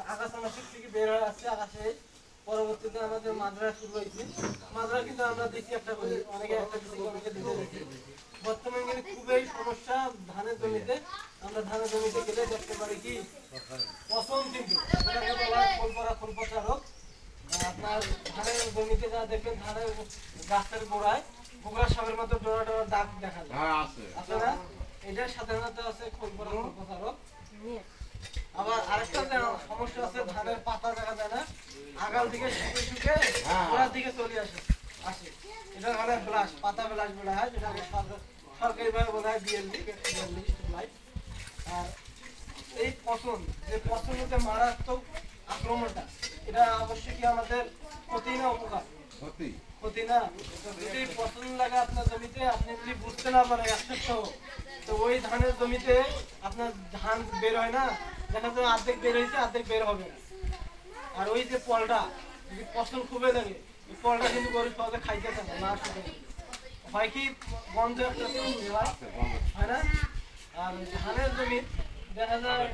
আছে আকাশে। পরবর্তীতে আমাদের মাদ্রা শুরু হয়েছে। মাদ্রা কিন্তু আমরা দেখি একটা অনেকে একটা কিছু অনেকে দিতে দেখি বর্তমানে কিন্তু খুবই সমস্যা ধানের জমিতে। আমরা ধানের জমিতে গেলে দেখতে পারি কি পছন্দ কিন্তু এটাকে বলা হয় ফুল পরা ফুল পচা রোগ আপনার ধানের জমিতে যা দেখবেন ধানের গাছের গোড়ায় গোড়া সাপের মতো ডোরা ডোরা দাগ দেখা যায়। হ্যাঁ আপনারা এটা সাধারণত আছে ফুল পরা সমস্যা আছে ধানের পাতা দেখা যায় না। আগাল দিকে শুকে শুকে গোড়ার দিকে চলে আসে। আসে। এটা মানে ব্লাশ পাতা ব্লাশ বলা হয় যেটাকে সরকারিভাবে বলা হয় বিএলডি বিএলডি আর এই পছন্দ যে পছন্দতে মারাত্মক আক্রমণটা এটা অবশ্যই কি আমাদের ক্ষতি না উপকার? ক্ষতি। না। যদি পছন্দ লাগে আপনার জমিতে আপনি যদি বুঝতে না পারেন একশো তো ওই ধানের জমিতে আপনার ধান বের হয় না দেখা যাবে অর্ধেক বের হয়েছে, অর্ধেক বের হবে। আর ওই যে পলটা, যদি ফসল খুবই লাগে ওই পলটা কিন্তু গরু সহজে খাইতে থাকে না আসতে হয় কি বন্ধ একটা হয় না? আর ধানের জমি, দেখা যায়